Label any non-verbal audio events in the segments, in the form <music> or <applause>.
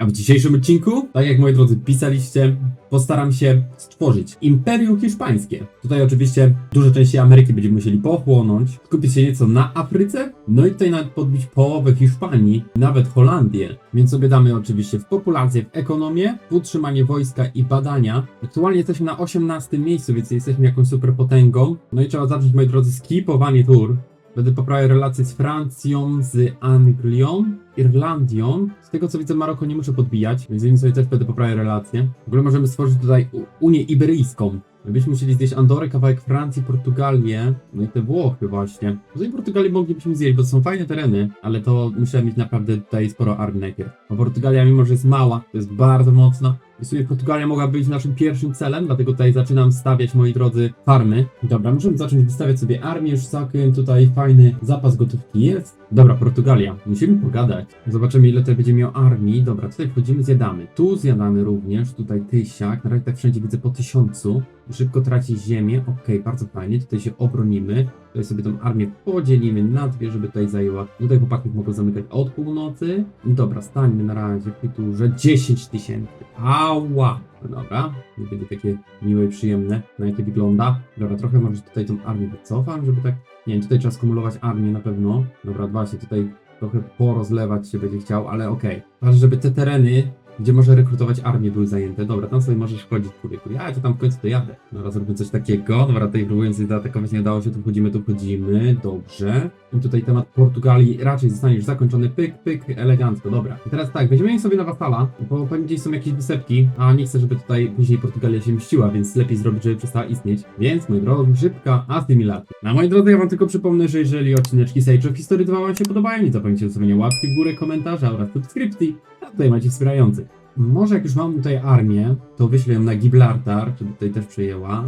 A w dzisiejszym odcinku, tak jak moi drodzy pisaliście, postaram się stworzyć Imperium Hiszpańskie. Tutaj oczywiście duże części Ameryki będziemy musieli pochłonąć, skupić się nieco na Afryce, no i tutaj nawet podbić połowę Hiszpanii, nawet Holandię. Więc sobie damy oczywiście w populację, w ekonomię, w utrzymanie wojska i badania. Aktualnie jesteśmy na 18 miejscu, więc jesteśmy jakąś superpotęgą. No i trzeba zacząć, moi drodzy, skipowanie tur. Będę poprawiał relacje z Francją, z Anglią, Irlandią. Z tego co widzę, Maroko nie muszę podbijać, więc z nimi sobie też będę poprawiał relacje. W ogóle możemy stworzyć tutaj Unię Iberyjską. Byśmy musieli zjeść Andorę, kawałek Francji, Portugalię, no i te Włochy właśnie. Tutaj Portugalię moglibyśmy zjeść, bo to są fajne tereny, ale to musiałem mieć naprawdę tutaj sporo armii najpierw. Bo Portugalia, mimo że jest mała, to jest bardzo mocna. I sobie Portugalia mogła być naszym pierwszym celem, dlatego tutaj zaczynam stawiać, moi drodzy, farmy. Dobra, możemy zacząć wystawiać sobie armię, już całkiem tutaj fajny zapas gotówki jest. Dobra, Portugalia, musimy pogadać. Zobaczymy, ile tutaj będzie miał armii. Dobra, tutaj wchodzimy, zjadamy. Tu zjadamy również, tutaj tysiak. Na razie tak wszędzie widzę po tysiącu. Szybko traci ziemię, okej, bardzo fajnie. Tutaj się obronimy. Tutaj sobie tą armię podzielimy na dwie, żeby tutaj zajęła. Tutaj chłopaków mogą zamykać od północy. Dobra, stańmy na razie w tytułze 10 tysięcy. Ała! No Dobra, nie będzie takie miłe i przyjemne, na jakie wygląda. Dobra, trochę może tutaj tą armię wycofam, żeby tak... Nie tutaj trzeba skumulować armię na pewno. Dobra, właśnie tutaj trochę porozlewać się będzie chciał, ale okej. Ważne, żeby te tereny, gdzie może rekrutować armię, były zajęte. Dobra, tam sobie możesz wchodzić, człowieku. Ja to tam w końcu dojadę. Dobra, zrobimy coś takiego. Dobra, tutaj próbując zaatakować nie udało się, tu wchodzimy, tu wchodzimy. Dobrze. I tutaj temat Portugalii raczej zostanie już zakończony. Pyk, pyk, elegancko. Dobra. I teraz tak, weźmiemy sobie na wasala, bo pewnie gdzieś są jakieś wysepki, a nie chcę, żeby tutaj później Portugalia się mściła, więc lepiej zrobić, żeby przestała istnieć. Więc, moi drodzy, szybka asymilacja. Na moi drodzy, ja wam tylko przypomnę, że jeżeli odcineczki Sage of History 2 wam się podobają, nie zapomnijcie zostawienia łapki w górę, komentarza oraz subskrypcji, tutaj macie wspierających. Może jak już mam tutaj armię, to wyślę ją na Gibraltar, żeby tutaj też przyjęła.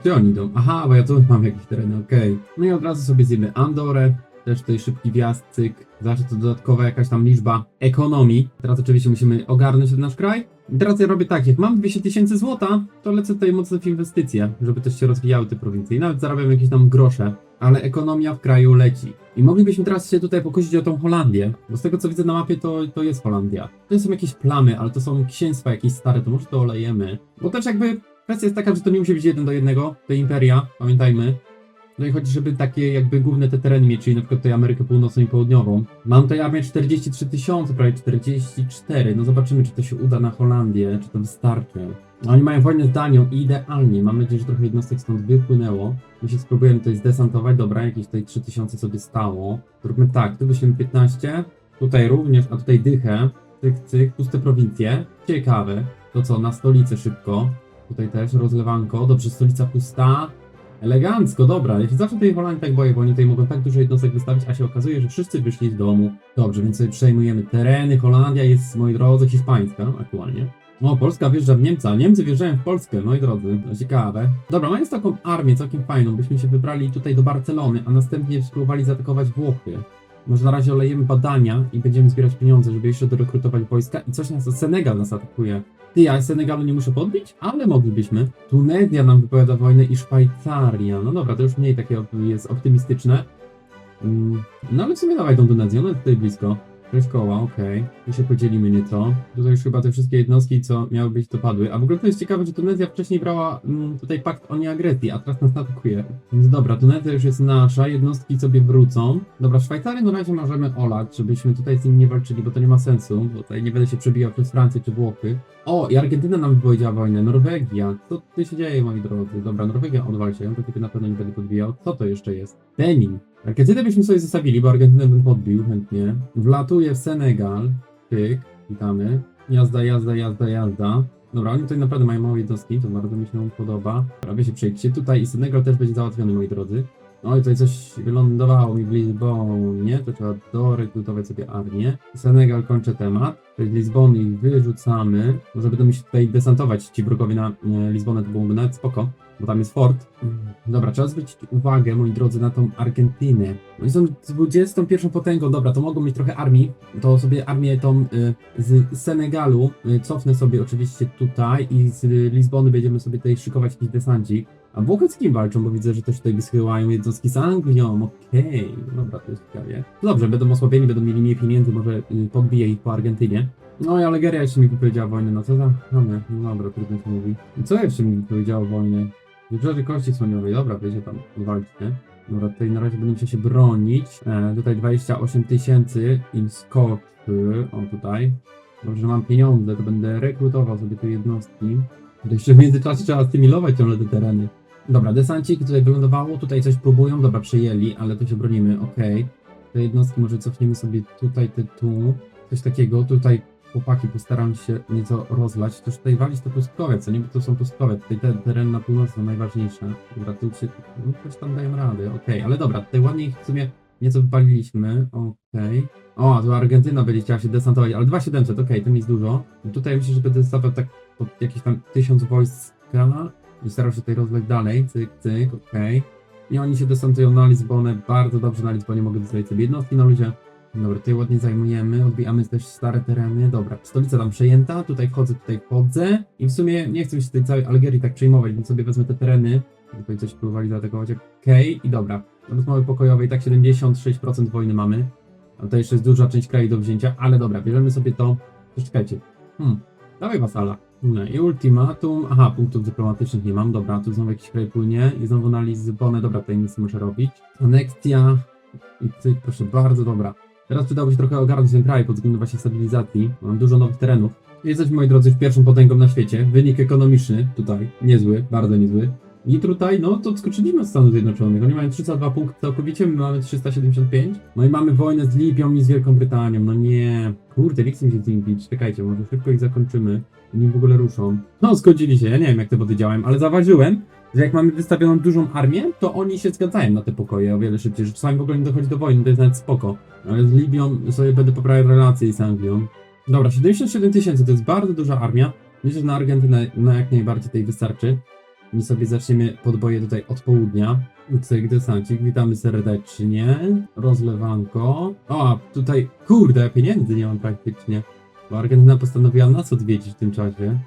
Gdzie oni idą? Aha, bo ja tu mam jakieś tereny, okej. No i od razu sobie zjemy Andorę, też tutaj szybki wjazd, cyk. Zawsze to dodatkowa jakaś tam liczba ekonomii. Teraz oczywiście musimy ogarnąć ten nasz kraj. Teraz ja robię tak, jak mam 200 tysięcy złota, to lecę tutaj mocno w inwestycje, żeby też się rozwijały te prowincje. I nawet zarabiam jakieś tam grosze, ale ekonomia w kraju leci. I moglibyśmy teraz się tutaj pokusić o tą Holandię, bo z tego co widzę na mapie, to, to jest Holandia. To są jakieś plamy, ale to są księstwa jakieś stare, to może to olejemy. Bo też jakby kwestia jest taka, że to nie musi być jeden do jednego, te imperia, pamiętajmy. No i chodzi, żeby takie jakby główne te tereny mieć, czyli na przykład tutaj Amerykę Północną i Południową. Mam tutaj armię 43 tysiące, prawie 44. No zobaczymy, czy to się uda na Holandię, czy to wystarczy. Oni mają wojnę z Danią i idealnie. Mam nadzieję, że trochę jednostek stąd wypłynęło. My się spróbujemy tutaj zdesantować. Dobra, jakieś tutaj 3000 sobie stało. Zróbmy tak, tu wyślemy 15. Tutaj również, a tutaj dychę. Cyk, cyk, puste prowincje. Ciekawe. To co, na stolicę szybko. Tutaj też rozlewanko. Dobrze, stolica pusta. Elegancko, dobra. Ja się zawsze tej Holandii tak boję, bo oni tutaj mogą tak dużo jednostek wystawić, a się okazuje, że wszyscy wyszli z domu. Dobrze, więc sobie przejmujemy tereny. Holandia jest, moi drodzy, hiszpańska aktualnie. O, Polska wjeżdża w Niemca. Niemcy wjeżdżają w Polskę, moi drodzy. No, ciekawe. Dobra, mając taką armię całkiem fajną, byśmy się wybrali tutaj do Barcelony, a następnie spróbowali zaatakować Włochy. Może na razie olejemy badania i będziemy zbierać pieniądze, żeby jeszcze dorekrutować wojska i coś nas, Senegal nas atakuje. Ty, ja Senegalu nie muszę podbić? Ale moglibyśmy. Tunezja nam wypowiada wojnę i Szwajcaria. No dobra, to już mniej takie jest optymistyczne. Mm, No ale w sumie dawaj tą Tunezję, ona jest tutaj blisko. Sześć koła, okej. Tu się podzielimy nieco. Tutaj już chyba te wszystkie jednostki, co miały być, to padły. A w ogóle to jest ciekawe, że Tunezja wcześniej brała mm, tutaj pakt o nieagresji, a teraz nas atakuje. Więc dobra, Tunezja już jest nasza, jednostki sobie wrócą. Dobra, Szwajcarię na razie możemy olać, żebyśmy tutaj z nimi nie walczyli, bo to nie ma sensu, bo tutaj nie będę się przebijał przez Francję czy Włochy. O, i Argentyna nam wypowiedziała wojnę, Norwegia. Co tu się dzieje, moi drodzy? Dobra, Norwegia odwal się, to tylko na pewno nie będę podbijał. Co to jeszcze jest? Benin. Argentynę byśmy sobie zostawili, bo Argentynę bym podbił chętnie. Wlatuje w Senegal. Pyk, witamy. Jazda, jazda, jazda, jazda. Dobra, oni tutaj naprawdę mają małe jednostki, to bardzo mi się podoba. Prawie się przejdźcie tutaj i Senegal też będzie załatwiony, moi drodzy. No i tutaj coś wylądowało mi w Lizbonie, to trzeba dorekrutować sobie armię. Senegal kończę temat. Czyli Lizbony wyrzucamy. Może będą mi się tutaj desantować ci wrogowie na e, Lizbonę, to byłoby nawet spoko, bo tam jest fort. Dobra, trzeba zwrócić uwagę, moi drodzy, na tą Argentynę. Oni są 21 potęgą, dobra, to mogą mieć trochę armii. To sobie armię tą y, z Senegalu y, cofnę sobie oczywiście tutaj i z Lizbony będziemy sobie tutaj szykować jakiś desancik. A Włochy z kim walczą, bo widzę, że też tutaj wysyłają jednostki z Anglią, okej, dobra, to jest ciekawie. Dobrze, będą osłabieni, będą mieli mniej pieniędzy, może y, podbiję ich po Argentynie. No i Algeria jeszcze mi wypowiedziała wojnę, no co za chamy. No dobra, trudno się mówi. Co jeszcze mi wypowiedziało wojnę? Wybrzeże Kości Słoniowej, dobra, wiecie tam, walczcie. Dobra, tutaj na razie będę musiał się bronić. E, tutaj 28 tysięcy im skoczy. O, tutaj. Dobrze, że mam pieniądze, to będę rekrutował sobie te jednostki. To jeszcze w międzyczasie trzeba stymulować ciągle te tereny. Dobra, desanciki tutaj wylądowało, tutaj coś próbują, dobra, przejęli, ale to się bronimy, okej. Te jednostki może cofniemy sobie tutaj, te tu, coś takiego, tutaj chłopaki postaram się nieco rozlać, też tutaj walić te pustkowe, co nie, to są pustkowe, tutaj te tereny na północy są najważniejsze. Dobra, tu się, no coś tam dają rady, okej, ale dobra, tutaj ładnie ich w sumie nieco wypaliliśmy, okej. O, tu Argentyna będzie chciała się desantować, ale 2700, okej, to nie jest dużo. Tutaj myślę, że będę stawiał tak pod jakieś tam 1000 wojska i starał się tutaj rozleć dalej, cyk, cyk, okej. I oni się desantują na Lizbonę, bardzo dobrze na Lizbonie mogę wystawić sobie jednostki na ludzie. Dobra, tutaj ładnie zajmujemy, odbijamy też stare tereny, dobra, stolica tam przejęta, tutaj wchodzę, tutaj wchodzę. I w sumie nie chcę się tej całej Algierii tak przejmować, więc sobie wezmę te tereny, tutaj coś próbowali zaatakować, okej, i dobra, rozmowy pokojowej, tak 76% wojny mamy, a tutaj jeszcze jest duża część kraju do wzięcia, ale dobra, bierzemy sobie to, to czekajcie, hmm, dawaj wasala, nie, i ultimatum, aha, punktów dyplomatycznych nie mam, dobra, tu znowu jakiś kraj płynie. I znowu na Lizbonę, dobra, tutaj nic nie muszę robić, aneksja, i proszę bardzo, dobra. Teraz przydałoby się trochę ogarnąć ten kraj pod względem właśnie stabilizacji. Mam dużo nowych terenów. Jesteśmy, moi drodzy, już pierwszą potęgą na świecie. Wynik ekonomiczny tutaj niezły, bardzo niezły. I tutaj, no to skoczyliśmy od Stanów Zjednoczonych. Oni mają 302 punkty całkowicie, my mamy 375. No i mamy wojnę z Libią i z Wielką Brytanią. No nie. Kurde, nie chcę się z nimi bić. Czekajcie, może szybko ich zakończymy. Oni w ogóle ruszą. No, zgodzili się. Ja nie wiem, jak te wody działają, ale zauważyłem, że jak mamy wystawioną dużą armię, to oni się zgadzają na te pokoje o wiele szybciej, że czasami w ogóle nie dochodzi do wojny, to jest nawet spoko. Ale z Libią sobie będę poprawiał relacje i z Anglią. Dobra, 77 tysięcy to jest bardzo duża armia. Myślę, że na Argentynę na jak najbardziej tej wystarczy. I sobie zaczniemy podboje tutaj od południa. Cyk, desancik, witamy serdecznie. Rozlewanko. O, a tutaj, kurde, pieniędzy nie mam praktycznie. Bo Argentyna postanowiła nas odwiedzić w tym czasie.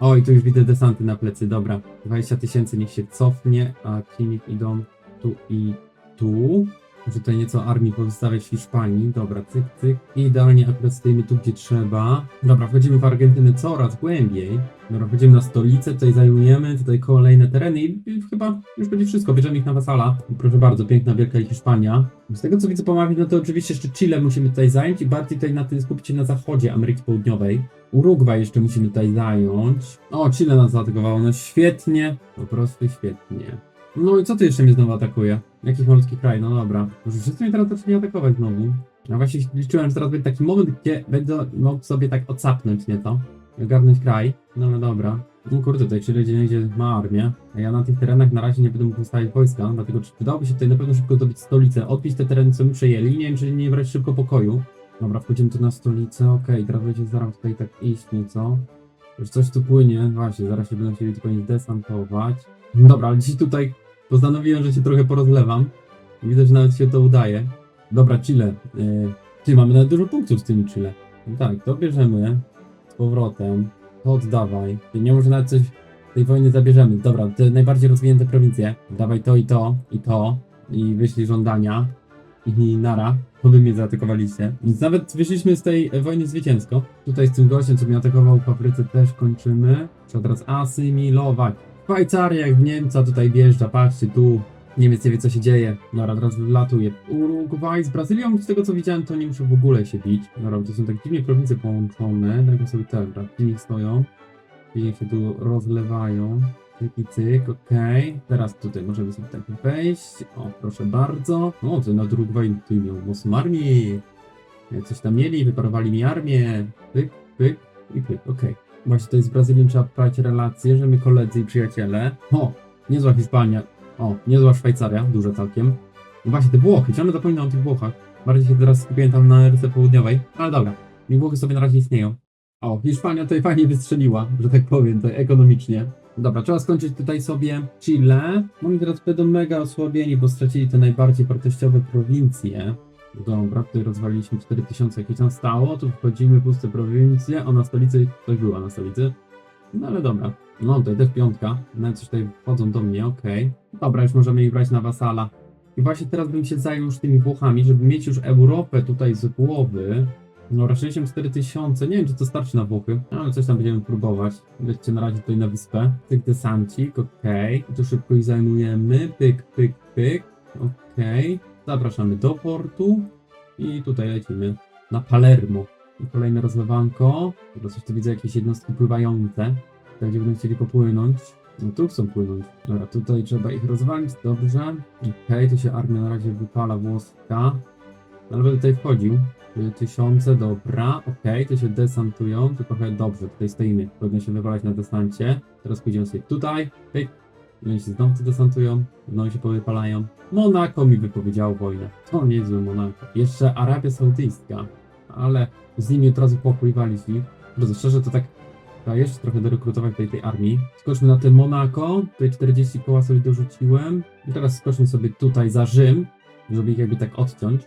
O, i tu już widzę desanty na plecy, dobra. 20 tysięcy niech się cofnie, a klinik idą tu i tu. Muszę tutaj nieco armii pozostawiać w Hiszpanii. Dobra, cyk, cyk. I idealnie akurat stoimy tu, gdzie trzeba. Dobra, wchodzimy w Argentynę coraz głębiej. Dobra, wchodzimy na stolicę, tutaj zajmujemy, tutaj kolejne tereny i chyba już będzie wszystko. Bierzemy ich na wasala. Proszę bardzo, piękna Wielka Hiszpania. Z tego co widzę po mapie, no to oczywiście jeszcze Chile musimy tutaj zająć i bardziej tutaj na tym skupić się na zachodzie Ameryki Południowej. Urugwaj jeszcze musimy tutaj zająć. O, Chile nas zaatakowało, no świetnie, po prostu świetnie. No i co tu jeszcze mnie znowu atakuje? Jakiś malutki kraj, no dobra. Może wszyscy mnie teraz zaczęli atakować znowu. Ja właśnie liczyłem, że teraz będzie taki moment, gdzie będę mógł sobie tak odsapnąć nieco. i Ogarnąć kraj. No ale dobra. No kurde, tutaj Chile gdzie niegdzie ma armię, a ja na tych terenach na razie nie będę mógł postawić wojska, dlatego czy przydałoby się tutaj na pewno szybko zdobyć stolicę, odbić te tereny, co my przejęli, nie wiem, czy nie brać szybko pokoju. Dobra, wchodzimy tu na stolicę, okej, teraz będzie zaraz tutaj tak iść nieco. Już coś tu płynie, właśnie, zaraz się będą chcieli tylko nie desantować. Dobra, ale dzisiaj tutaj postanowiłem, że się trochę porozlewam. Widzę, że nawet się to udaje. Dobra, Chile. Yy, ty, mamy nawet dużo punktów z tymi Chile. No tak, to bierzemy z powrotem. To oddawaj. Nie może nawet coś tej wojny zabierzemy. Dobra, te najbardziej rozwinięte prowincje. Dawaj to i to, i to. I wyślij żądania. I nara. To wy mnie zaatakowaliście. Więc nawet wyszliśmy z tej e, wojny zwycięsko. Tutaj z tym gościem, co mnie atakował w Afryce, też kończymy. Trzeba teraz asymilować. Szwajcaria jak Niemca tutaj wjeżdża, patrzcie tu. Niemiec nie wie co się dzieje. Dobra, teraz wylatuje. Urugwaj z Brazylią, z tego co widziałem, to nie muszę w ogóle się bić. Dobra, to są tak dziwnie prowincje połączone. Dajmy sobie dobra, gdzie stoją. Gdzie się tu rozlewają. Cyk i cyk, okej. Teraz tutaj możemy sobie tak wejść. O, proszę bardzo. O, to na Urugwaj tutaj miał mocną armię. Coś tam mieli, wyparowali mi armię. Pyk, pyk i pyk, okej. Właśnie jest z Brazylią trzeba poprawić relacje, że my koledzy i przyjaciele. O, niezła Hiszpania. O, niezła Szwajcaria, duża całkiem. No właśnie te Włochy, ciągle zapominam o tych Włochach. Bardziej się teraz skupiłem tam na Ameryce Południowej, ale dobra. I Włochy sobie na razie istnieją. O, Hiszpania tutaj fajnie wystrzeliła, że tak powiem, tutaj ekonomicznie. Dobra, trzeba skończyć tutaj sobie Chile. Oni teraz będą mega osłabieni, bo stracili te najbardziej wartościowe prowincje. Dobra, tutaj rozwaliliśmy 4000, jakieś tam stało, tu wchodzimy, puste prowincje, o na stolicy, coś była na stolicy. No ale dobra, no tutaj też piątka, nawet coś tutaj wchodzą do mnie, okej. Dobra, już możemy ich brać na wasala. I właśnie teraz bym się zajął już tymi Włochami, żeby mieć już Europę tutaj z głowy. No, 64 tysiące, nie wiem czy to starczy na Włochy, ale coś tam będziemy próbować. Lećcie na razie tutaj na wyspę. Tyk desancik, okej. I Tu szybko ich zajmujemy, pyk, pyk, pyk, okej. Zapraszamy do portu i tutaj lecimy na Palermo. I kolejne rozlewanko. Dobra, coś tu widzę, jakieś jednostki pływające. Tam, gdzie będą chcieli popłynąć. No tu chcą płynąć. Dobra, tutaj trzeba ich rozwalić, dobrze. Okej, tu się armia na razie wypala włoska. Ale będę tutaj wchodził. Tysiące, dobra, okej, to się desantują, to trochę dobrze, tutaj stoimy, powinno się wywalać na desancie. Teraz pójdziemy sobie tutaj, pyk, oni się znowu tu desantują, znowu się powypalają. Monako mi wypowiedziało wojnę, to niezłe Monako. Jeszcze Arabia Saudyjska, ale z nimi od razu ich. Bardzo szczerze, to tak jeszcze trochę dorekrutować tej, tej armii. Skoczmy na te Monako, tutaj 40 koła sobie dorzuciłem. I teraz skoczmy sobie tutaj za Rzym, żeby ich jakby tak odciąć.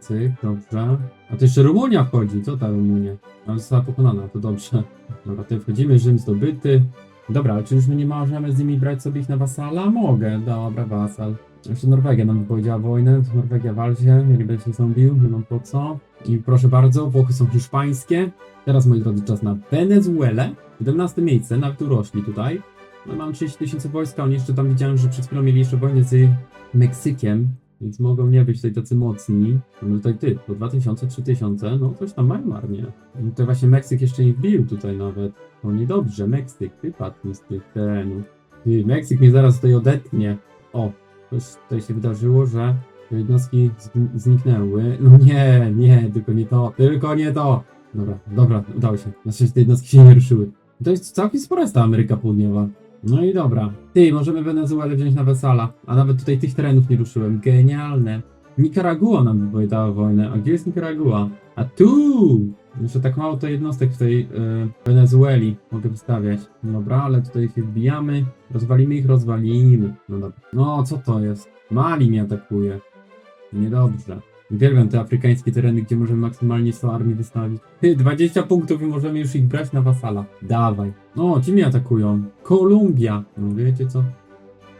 Cyk, dobrze. A to jeszcze Rumunia wchodzi, co ta Rumunia? Ale została pokonana, to dobrze. Dobra, tutaj wchodzimy, Rzym zdobyty. Dobra, ale czy już my nie możemy z nimi brać sobie ich na wasala? Mogę, dobra, wasal. Jeszcze Norwegia nam wypowiedziała wojnę, to Norwegia walcie, ja nie będę się ząbił, nie mam po co. I proszę bardzo, Włochy są hiszpańskie. Teraz, moi drodzy, czas na Wenezuelę. 17 miejsce, nawet urośli tutaj. No mam 30 tysięcy wojska, oni jeszcze tam widziałem, że przed chwilą mieli jeszcze wojnę z Meksykiem, więc mogą nie być tutaj tacy mocni. No tutaj ty, po 2000, 3000, no coś tam mają armię. No tutaj właśnie Meksyk jeszcze nie wbił tutaj nawet. No niedobrze, Meksyk, wypadł z tych terenów. Ty, Meksyk mnie zaraz tutaj odetnie. O, coś tutaj się wydarzyło, że jednostki zniknęły. No nie, nie, tylko nie to, tylko nie to. Dobra, dobra, udało się. Na szczęście te jednostki się nie ruszyły. To jest całkiem spora jest ta Ameryka Południowa. No i dobra. Ty, możemy Wenezuelę wziąć na Wesala. A nawet tutaj tych terenów nie ruszyłem. Genialne. Nikaragua nam wypowiadała wojnę. A gdzie jest Nikaragua? A tu! Jeszcze tak mało to jednostek w tej e, Wenezueli mogę wystawiać. Dobra, ale tutaj się wbijamy. Rozwalimy ich, rozwalimy. No dobra. No, co to jest? Mali mnie atakuje. Niedobrze. Uwielbiam te afrykańskie tereny, gdzie możemy maksymalnie 100 armii wystawić. Ty, 20 punktów i możemy już ich brać na wasala. Dawaj. No, ci mnie atakują. Kolumbia. No wiecie co?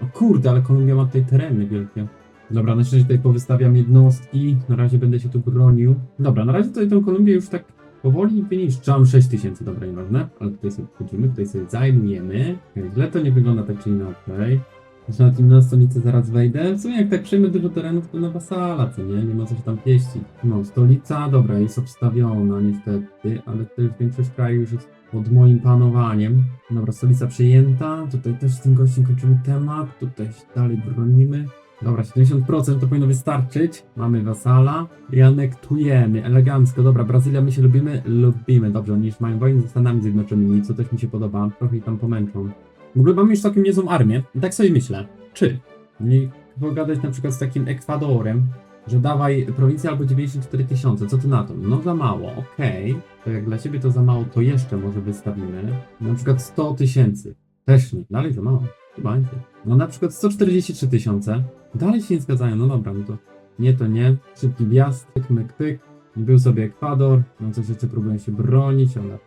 O kurde, ale Kolumbia ma tutaj tereny wielkie. Dobra, na szczęście tutaj powystawiam jednostki. Na razie będę się tu bronił. Dobra, na razie tutaj tą Kolumbię już tak powoli wyniszczam. 6000, dobra, nieważne. Ale tutaj sobie wchodzimy, tutaj sobie zajmujemy. Źle to nie wygląda tak czy inaczej. Zresztą na na stolicę zaraz wejdę. W sumie jak tak przejmę dużo terenów, to na wasala, co nie? Nie ma co się tam pieścić. No, stolica, dobra, jest obstawiona niestety, ale już większość kraju już jest pod moim panowaniem. Dobra, stolica przejęta. Tutaj też z tym gościem kończymy temat. Tutaj się dalej bronimy. Dobra, 70% to powinno wystarczyć. Mamy wasala i anektujemy. Elegancko. Dobra, Brazylia my się lubimy? Lubimy. Dobrze, oni już mają wojnę ze Stanami Zjednoczonymi, co też mi się podoba. Trochę ich tam pomęczą. W ogóle mamy już całkiem niezłą armię. I tak sobie myślę, czy nie pogadać na przykład z takim Ekwadorem, że dawaj prowincję albo 94 tysiące, co ty na to? No za mało, okej. To jak dla ciebie to za mało, to jeszcze może wystawimy. Na przykład 100 tysięcy. Też nie, dalej za mało. Chyba nie. No na przykład 143 tysiące. Dalej się nie zgadzają, no dobra, no to nie, to nie. Szybki wjazd, pyk, myk, pyk. Był sobie Ekwador, no coś jeszcze próbują się bronić, ale...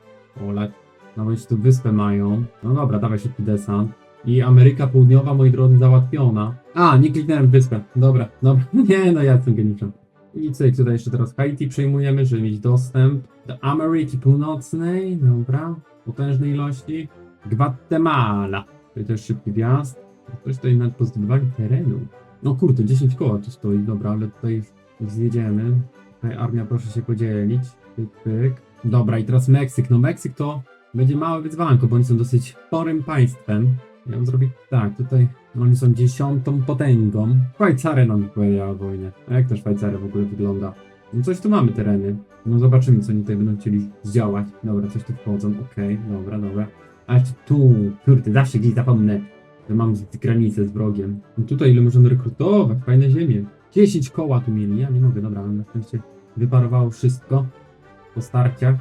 Ole, no jeszcze tu wyspę mają. No dobra, dawaj szybki desant. I Ameryka Południowa, moi drodzy, załatwiona. A, nie kliknąłem w wyspę. Dobra, dobra. <laughs> Nie, no ja jestem geniuszem. I cyk, tutaj jeszcze teraz Haiti przejmujemy, żeby mieć dostęp do Ameryki Północnej. Dobra, potężnej ilości. Gwatemala. Tutaj też szybki wjazd. Ktoś tutaj nawet pozdobywali terenu. No kurde, 10 koła tu stoi. Dobra, ale tutaj już zjedziemy. Tutaj armia proszę się podzielić. Pyk, pyk. Dobra, i teraz Meksyk. No Meksyk to będzie małe wyzwanko, bo oni są dosyć sporym państwem. Ja bym zrobił tak, tutaj oni są dziesiątą potęgą. Szwajcarę nam wypowiedziała wojnę. A jak to Szwajcaria w ogóle wygląda? No coś tu mamy tereny. No zobaczymy, co oni tutaj będą chcieli zdziałać. Dobra, coś tu wchodzą, okej, dobra, dobra. A tu, kurde, zawsze gdzieś zapomnę, że mam granicę z wrogiem. No tutaj ile możemy rekrutować, fajne ziemie. 10 koła tu mieli, ja nie mogę, dobra, na szczęście wyparowało wszystko po starciach.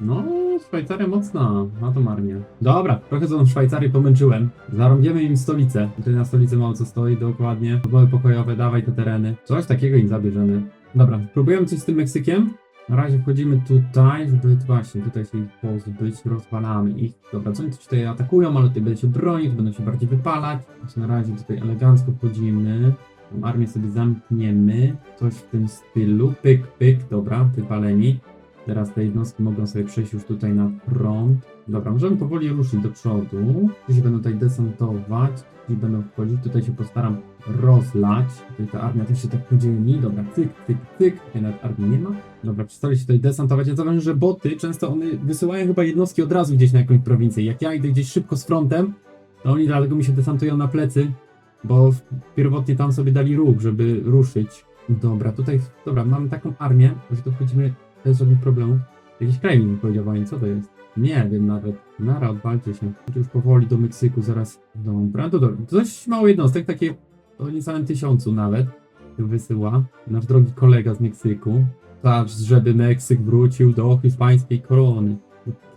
No, Szwajcaria mocna, ma to marnie. Dobra, trochę tą Szwajcarię pomęczyłem. Zarąbiemy im stolicę. Tutaj na stolicy mało co stoi, dokładnie. Odmowy pokojowe, dawaj te tereny. Coś takiego im zabierzemy. Dobra, próbujemy coś z tym Meksykiem. Na razie wchodzimy tutaj, żeby właśnie tutaj się ich pozbyć, rozwalamy ich. Dobra, co oni tu tutaj atakują, ale tutaj będą się bronić, będą się bardziej wypalać. Właśnie na razie tutaj elegancko wchodzimy. Tą armię sobie zamkniemy. Coś w tym stylu. Pyk, pyk, dobra, wypaleni. Teraz te jednostki mogą sobie przejść już tutaj na front. Dobra, możemy powoli ruszyć do przodu. Tu się będą tutaj desantować, i będą wchodzić. Tutaj się postaram rozlać. Tutaj ta armia też się tak podzieli. Dobra, cyk, cyk, cyk. Tutaj nawet armii nie ma. Dobra, przestali się tutaj desantować. Ja zauważyłem, że boty często one wysyłają chyba jednostki od razu gdzieś na jakąś prowincję. Jak ja idę gdzieś szybko z frontem, to oni dlatego mi się desantują na plecy, bo pierwotnie tam sobie dali ruch, żeby ruszyć. Dobra, tutaj, dobra, mamy taką armię, że tu wchodzimy bez żadnych problemów. Jakiś kraj mi powiedział wojny, co to jest? Nie wiem nawet. Nara, odwalcie się. Już powoli do Meksyku zaraz. Dobra, to dobra. Dość mało jednostek, takie o niecałym tysiącu nawet wysyła nasz drogi kolega z Meksyku. Tak, żeby Meksyk wrócił do hiszpańskiej korony.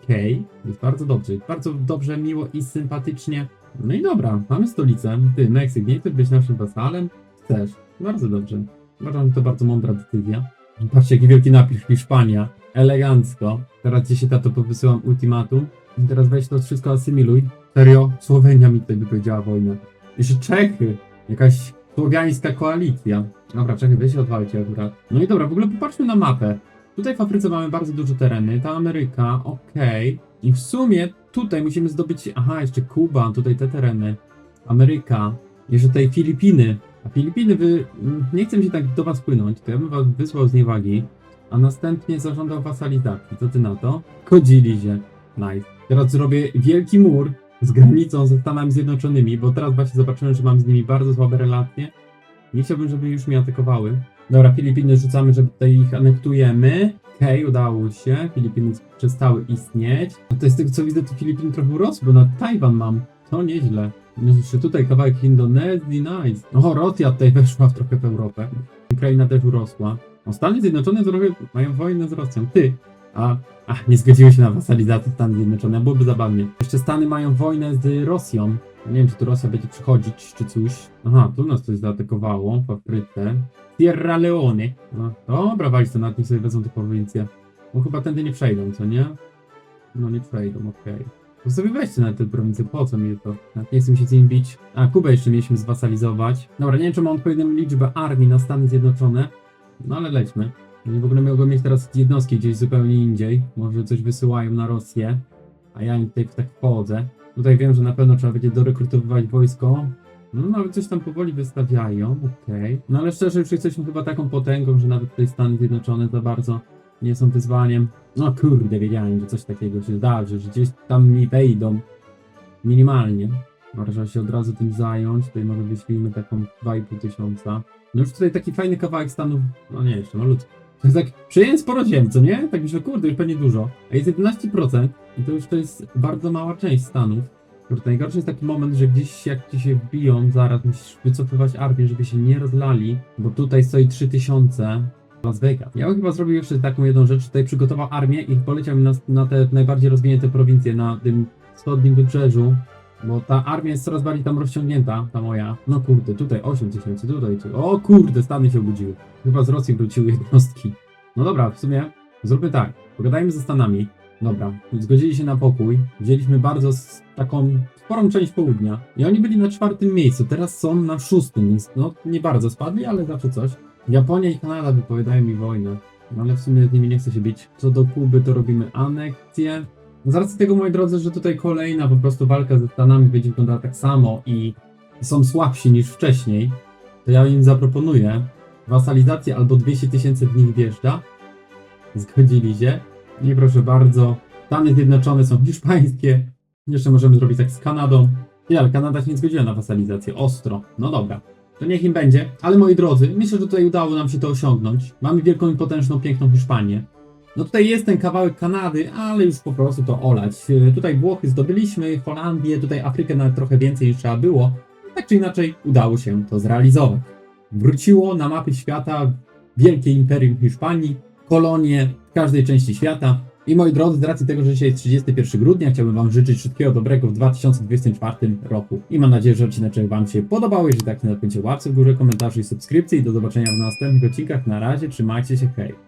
Okej, jest bardzo dobrze. Bardzo dobrze, miło i sympatycznie. No i dobra, mamy stolicę. Ty, Meksyk, nie chcesz być naszym wasalem? Chcesz. Bardzo dobrze. Uważam, że to bardzo mądra decyzja. Patrzcie, jaki wielki napis Hiszpania. Elegancko. Teraz dzisiaj tato powysyłam ultimatum. I teraz weź to wszystko asymiluj. Serio? Słowenia mi tutaj wypowiedziała wojnę. Jeszcze Czechy. Jakaś słowiańska koalicja. Dobra, Czechy, weź się odwalcie akurat. No i dobra, w ogóle popatrzmy na mapę. Tutaj w Afryce mamy bardzo duże tereny. Ta Ameryka, okej. I w sumie tutaj musimy zdobyć... Aha, jeszcze Kuba, tutaj te tereny. Ameryka. Jeszcze tutaj Filipiny. A Filipiny wy... Nie chcę się tak do was płynąć, to ja bym was wysłał z niewagi, a następnie zażądał wasalizacji. Co ty na to? Godzili się. Nice. Teraz zrobię wielki mur z granicą ze Stanami Zjednoczonymi, bo teraz właśnie zobaczyłem, że mam z nimi bardzo słabe relacje. Nie chciałbym, żeby już mnie atakowały. Dobra, Filipiny rzucamy, że tutaj ich anektujemy. Okej, udało się. Filipiny przestały istnieć. A to jest tego, co widzę, to Filipiny trochę urosły, bo na Tajwan mam. To nieźle. Jeszcze tutaj kawałek Indonezji, nice. O, Rosja tutaj weszła w trochę w Europę. Ukraina też urosła. O, Stany Zjednoczone trochę mają wojnę z Rosją. Ty, a, a nie zgodziły się na wasalizację Stanów Zjednoczonych, byłoby zabawnie. Jeszcze Stany mają wojnę z Rosją. Nie wiem, czy tu Rosja będzie przychodzić, czy coś. Aha, tu nas coś zaatakowało w Afryce. Sierra Leone. No, dobra, walice, nawet niech sobie wezmą te prowincje. Bo chyba tędy nie przejdą, co nie? No nie przejdą, okej. To sobie weźcie na te prowincje, po co mi to? Nie chcę się z nim bić. A, Kubę jeszcze mieliśmy zwasalizować. Dobra, nie wiem, czy mam odpowiednią liczbę armii na Stany Zjednoczone. No ale lećmy. Oni w ogóle mogą mieć teraz jednostki gdzieś zupełnie indziej. Może coś wysyłają na Rosję, a ja im tutaj tak wchodzę. Tutaj wiem, że na pewno trzeba będzie dorekrutowywać wojsko. No nawet coś tam powoli wystawiają, okej. No ale szczerze już jesteśmy chyba taką potęgą, że nawet tutaj Stany Zjednoczone za bardzo nie są wyzwaniem. No kurde, wiedziałem, że coś takiego się zdarzy, że gdzieś tam mi wejdą. Minimalnie. Trzeba się od razu tym zająć. Tutaj może wyślijmy taką 2,5 tysiąca. No już tutaj taki fajny kawałek Stanów, no nie, jeszcze malutki. To jest tak, przejąłem sporo ziem, co nie? Tak myślę, kurde, już pewnie dużo. A jest 11% i to już to jest bardzo mała część Stanów. Kurde, najgorszy jest taki moment, że gdzieś jak ci się wbiją, zaraz musisz wycofywać armię, żeby się nie rozlali, bo tutaj stoi 3000 Las Vegas. Ja bym chyba zrobił jeszcze taką jedną rzecz, tutaj przygotował armię i poleciał na, na te najbardziej rozwinięte prowincje na tym wschodnim wybrzeżu, bo ta armia jest coraz bardziej tam rozciągnięta, ta moja. No kurde, tutaj 8 tysięcy, tutaj, tu. O kurde, Stany się obudziły. Chyba z Rosji wróciły jednostki. No dobra, w sumie zróbmy tak. Pogadajmy ze Stanami. Dobra, zgodzili się na pokój. Wzięliśmy bardzo taką sporą część południa. I oni byli na czwartym miejscu, teraz są na szóstym, więc no nie bardzo spadli, ale zawsze coś. Japonia i Kanada wypowiadają mi wojnę. No ale w sumie z nimi nie chcę się bić. Co do Kuby, to robimy aneksję. Z racji tego, moi drodzy, że tutaj kolejna po prostu walka ze Stanami będzie wyglądała tak samo i są słabsi niż wcześniej, to ja im zaproponuję wasalizację albo 200 tysięcy w nich wjeżdża. Zgodzili się. I proszę bardzo, Stany Zjednoczone są hiszpańskie. Jeszcze możemy zrobić tak z Kanadą. Nie, ale Kanada się nie zgodziła na wasalizację. Ostro. No dobra. To niech im będzie. Ale moi drodzy, myślę, że tutaj udało nam się to osiągnąć. Mamy wielką i potężną, piękną Hiszpanię. No tutaj jest ten kawałek Kanady, ale już po prostu to olać. Yy, Tutaj Włochy zdobyliśmy, Holandię, tutaj Afrykę nawet trochę więcej niż trzeba było. Tak czy inaczej udało się to zrealizować. Wróciło na mapy świata wielkie imperium Hiszpanii, kolonie w każdej części świata. I moi drodzy, z racji tego, że dzisiaj jest 31 grudnia, chciałbym Wam życzyć wszystkiego dobrego w 2024 roku. I mam nadzieję, że odcineczek Wam się podobał. Jeżeli tak, to napięcie łapce w górze, komentarzy i subskrypcji. I do zobaczenia w następnych odcinkach. Na razie, trzymajcie się, hej!